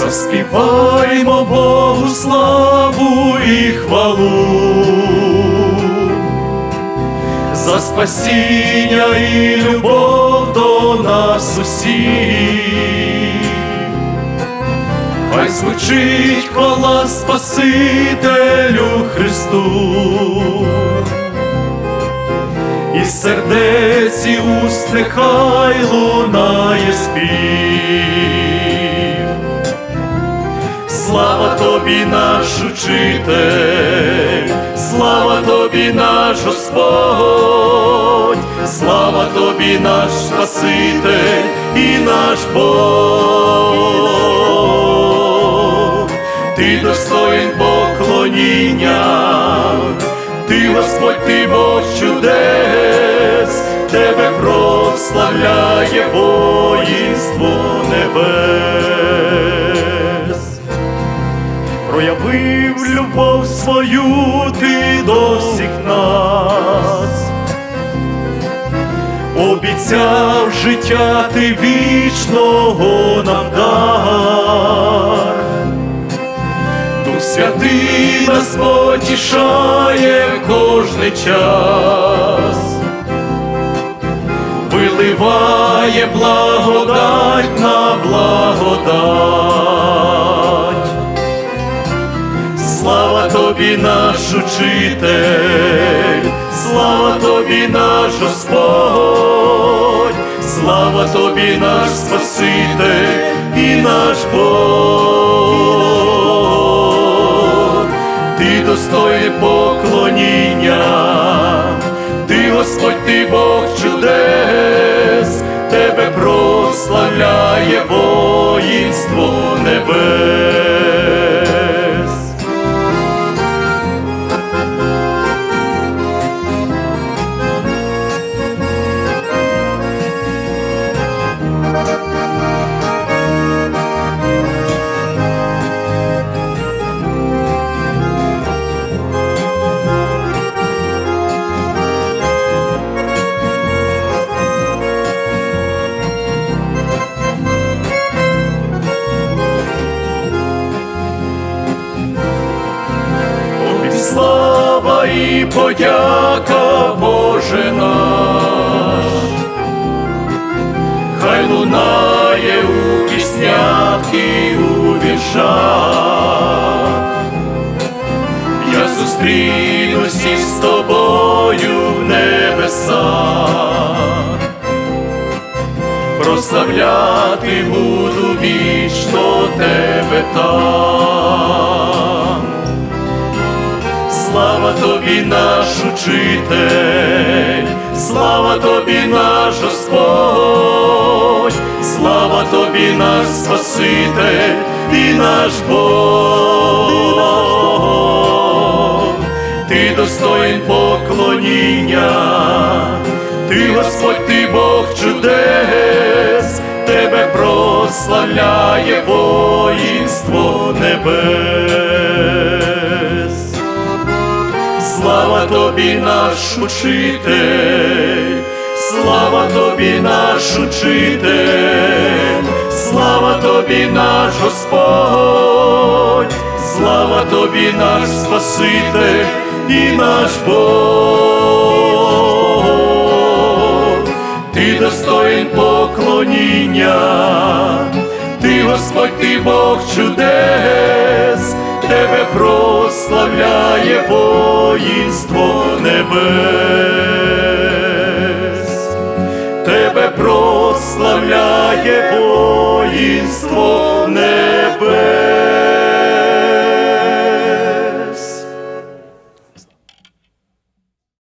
Заспіваймо Богу славу і хвалу, за спасіння і любов до нас усіх. Хай звучить хвала Спасителю Христу, і сердець і уст нехай лунає спів. Слава тобі, наш учитель, слава тобі, наш Господь, слава тобі, наш Спаситель і наш Бог, ти достоїн поклоніння, ти Господь, ти Бог чудес, проявив любов свою ти до всіх нас, обіцяв життя ти вічного нам дар, Дух святий нас потішає кожний час, виливає благодать наш учитель, слава тобі, наш Господь, слава тобі, наш Спаситель і наш Бог, ти достойний поклоніння, подяка, Боже наш, хай лунає у піснях і у віршах. Я зустрінусь із тобою в небесах, прославляти буду вічно тебе там. Слава тобі, наш учитель, слава тобі, наш Господь, слава тобі, наш Спаситель. І наш Бог, ти достоїн поклоніння, ти Господь, ти Бог чудес, тебе прославляє воїнство наш учитель, слава тобі, наш учитель, слава тобі, наш Господь, слава тобі, наш Спаситель і наш Бог, ти достоїн поклоніння, ти Господь, ти Бог чудес, тебе прославляє воїнство небес.